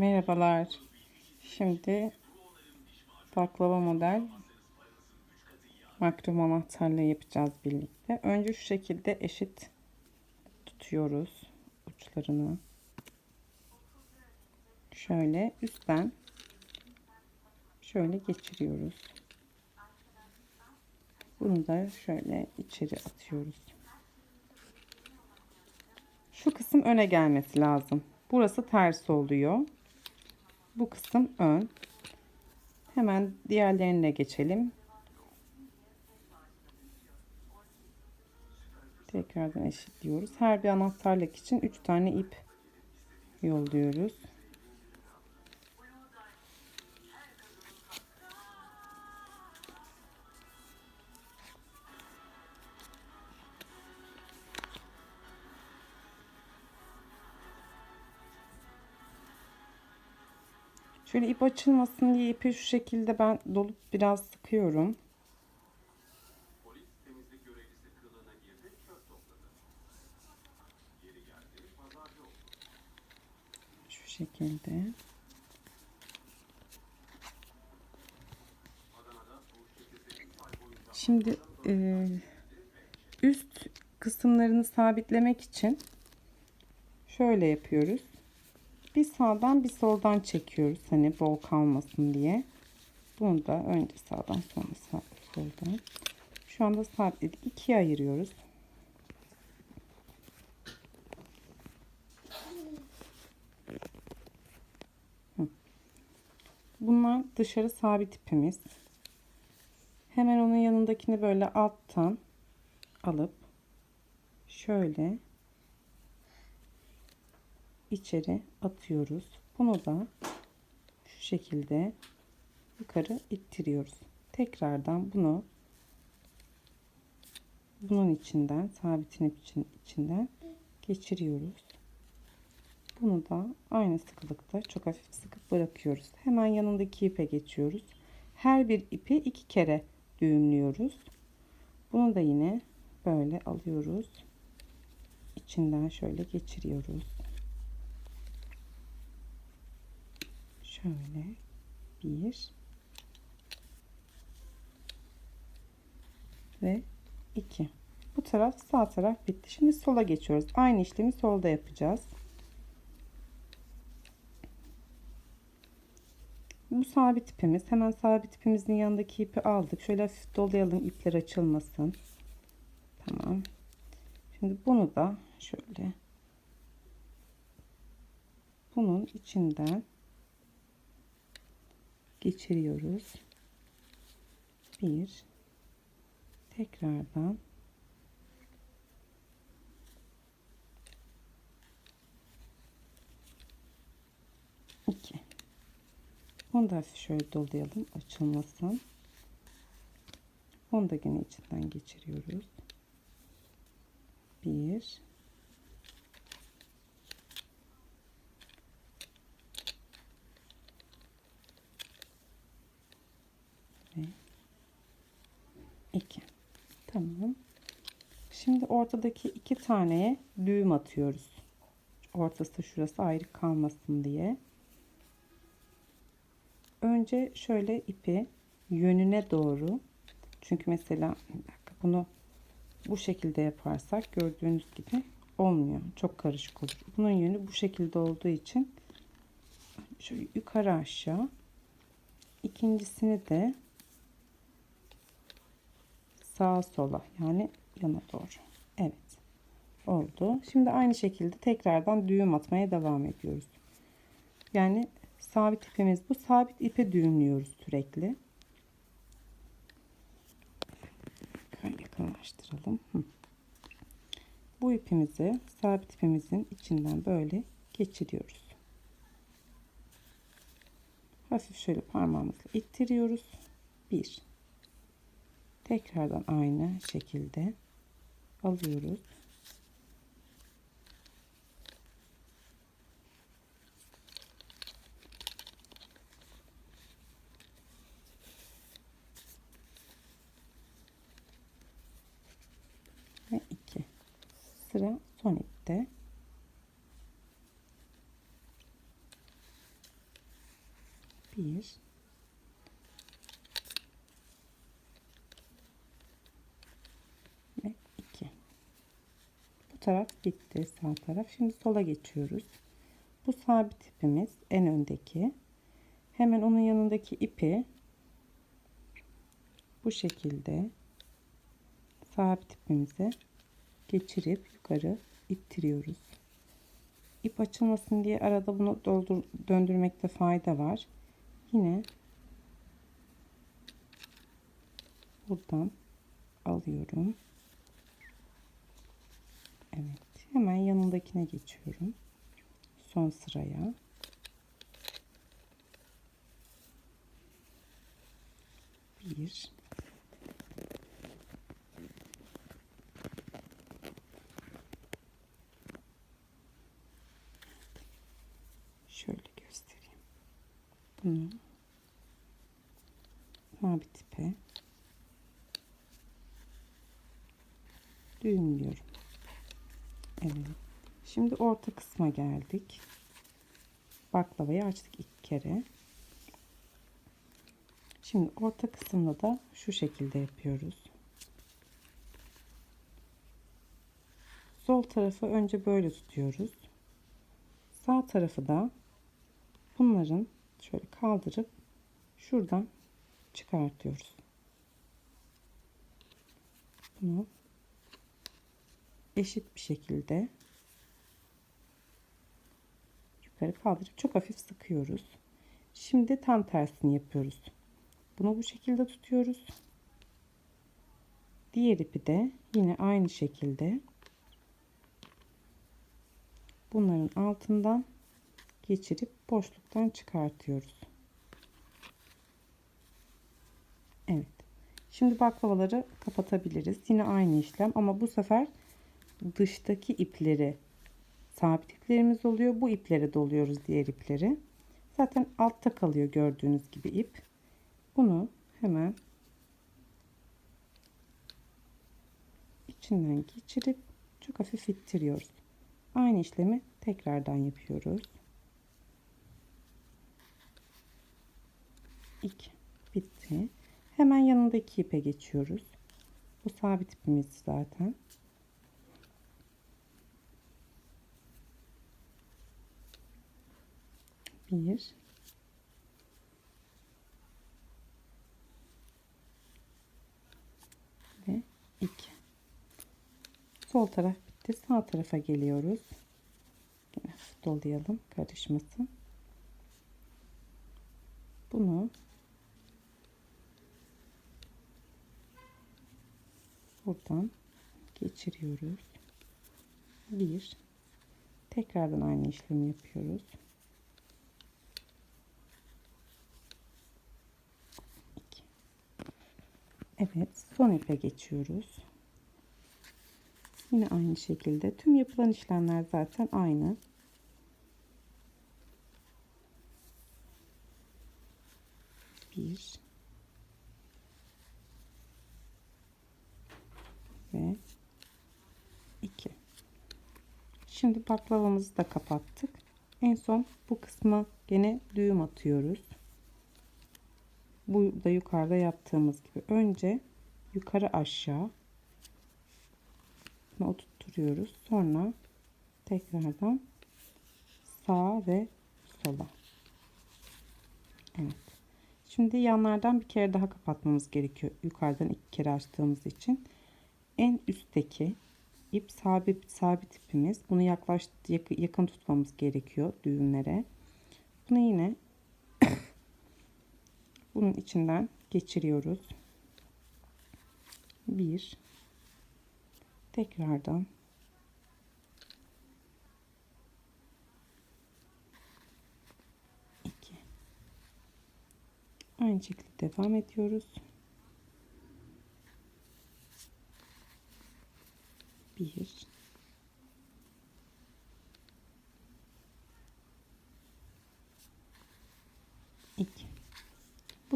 Merhabalar. Şimdi baklava model makrom anahtarla yapacağız birlikte. Önce şu şekilde eşit tutuyoruz uçlarını. Şöyle üstten şöyle geçiriyoruz. Bunu da şöyle içeri atıyoruz. Şu kısım öne gelmesi lazım. Burası ters oluyor. Bu kısım ön. Hemen diğerlerine geçelim. Tekrardan eşitliyoruz. Her bir anahtarlık için 3 tane ip yolluyoruz. Şöyle ip açılmasın diye ipi şu şekilde ben dolup biraz sıkıyorum. Şu şekilde. Adana'da bu şirketi 3 ay boyunca Şimdi e, üst kısımlarını sabitlemek için şöyle yapıyoruz. Bir sağdan bir soldan çekiyoruz. Hani bol kalmasın diye. Bunu da önce sağdan sonra sağ, soldan. Şu anda sabitledik. ikiye ayırıyoruz. Bunlar dışarı sabit ipimiz. Hemen onun yanındakini böyle alttan alıp şöyle içeri atıyoruz. Bunu da şu şekilde yukarı ittiriyoruz. Tekrardan bunu bunun içinden sabitin için içinden geçiriyoruz. Bunu da aynı sıkılıkta çok hafif sıkıp bırakıyoruz. Hemen yanındaki ipe geçiyoruz. Her bir ipi iki kere düğümlüyoruz. Bunu da yine böyle alıyoruz. İçinden şöyle geçiriyoruz. Şöyle bir ve iki. Bu taraf sağ taraf bitti. Şimdi sola geçiyoruz. Aynı işlemi solda yapacağız. Bu sabit ipimiz. Hemen sabit ipimizin yanındaki ipi aldık. Şöyle hafif dolayalım ipler açılmasın. Tamam. Şimdi bunu da şöyle bunun içinden geçiriyoruz. Bir tekrardan iki onu da şöyle dolayalım açılmasın. Onu da yine içinden geçiriyoruz. Bir. 2. Tamam. Şimdi ortadaki iki taneye düğüm atıyoruz. Ortası şurası ayrı kalmasın diye. Önce şöyle ipi yönüne doğru. Çünkü mesela bunu bu şekilde yaparsak gördüğünüz gibi olmuyor. Çok karışık olur. Bunun yönü bu şekilde olduğu için şöyle yukarı aşağı. İkincisini de sağa sola yani yana doğru. Evet. Oldu. Şimdi aynı şekilde tekrardan düğüm atmaya devam ediyoruz. Yani sabit ipimiz bu. Sabit ipe düğümlüyoruz sürekli. Şöyle yakınlaştıralım. Bu ipimizi sabit ipimizin içinden böyle geçiriyoruz. Hafif şöyle parmağımızla ittiriyoruz. Bir. Tekrardan aynı şekilde alıyoruz. ve 2 sıra son ipte Bir. Ve iki. Bu taraf bitti sağ taraf. Şimdi sola geçiyoruz. Bu sabit ipimiz en öndeki. Hemen onun yanındaki ipi bu şekilde sabit ipimize geçirip yukarı ittiriyoruz. İp açılmasın diye arada bunu doldur, döndürmekte fayda var. Yine buradan alıyorum. Evet. Hemen yanındakine geçiyorum. Son sıraya. Bir. Şöyle göstereyim. Bunu sabit ipe düğümlüyorum. Evet. Şimdi orta kısma geldik. Baklavayı açtık iki kere. Şimdi orta kısımda da şu şekilde yapıyoruz. Sol tarafı önce böyle tutuyoruz. Sağ tarafı da bunların şöyle kaldırıp şuradan çıkartıyoruz. Bunu eşit bir şekilde yukarı kaldırıp çok hafif sıkıyoruz. Şimdi tam tersini yapıyoruz. Bunu bu şekilde tutuyoruz. Diğer ipi de yine aynı şekilde bunların altından geçirip boşluktan çıkartıyoruz. Evet. Şimdi baklavaları kapatabiliriz. Yine aynı işlem ama bu sefer dıştaki ipleri sabit iplerimiz oluyor. Bu iplere doluyoruz diğer ipleri. Zaten altta kalıyor gördüğünüz gibi ip. Bunu hemen içinden geçirip çok hafif ittiriyoruz. Aynı işlemi tekrardan yapıyoruz. 2 bitti. Hemen yanındaki ipe geçiyoruz. Bu sabit ipimiz zaten. Bir. Ve iki. Sol taraf bitti. Sağ tarafa geliyoruz. Dolayalım karışmasın. Bunu buradan geçiriyoruz. Bir. Tekrardan aynı işlemi yapıyoruz. Evet, son ipe geçiyoruz. Yine aynı şekilde tüm yapılan işlemler zaten aynı. Bir ve iki. Şimdi baklavamızı da kapattık. En son bu kısma gene düğüm atıyoruz. Bu da yukarıda yaptığımız gibi. Önce yukarı aşağı oturtuyoruz. Sonra tekrardan sağa ve sola. Evet. Şimdi yanlardan bir kere daha kapatmamız gerekiyor. Yukarıdan iki kere açtığımız için. En üstteki ip sabit sabit ipimiz. Bunu yaklaş yakın tutmamız gerekiyor düğümlere. Bunu yine bunun içinden geçiriyoruz. Bir tekrardan iki aynı şekilde devam ediyoruz.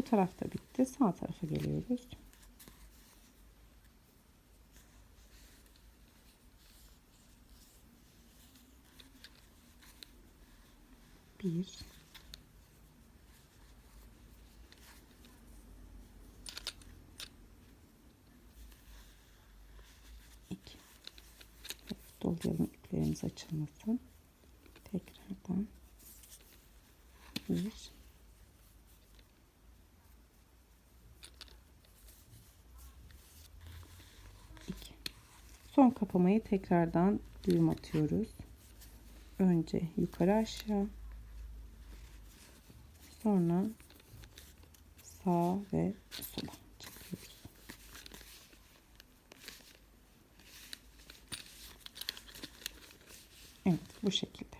tarafta bitti. Sağ tarafa geliyoruz. Bir. İki. Dolduralım iplerimiz açılmasın. Tekrardan. Bir. Son kapamayı tekrardan düğüm atıyoruz. Önce yukarı aşağı sonra sağa ve sola çekiyoruz. Evet bu şekilde.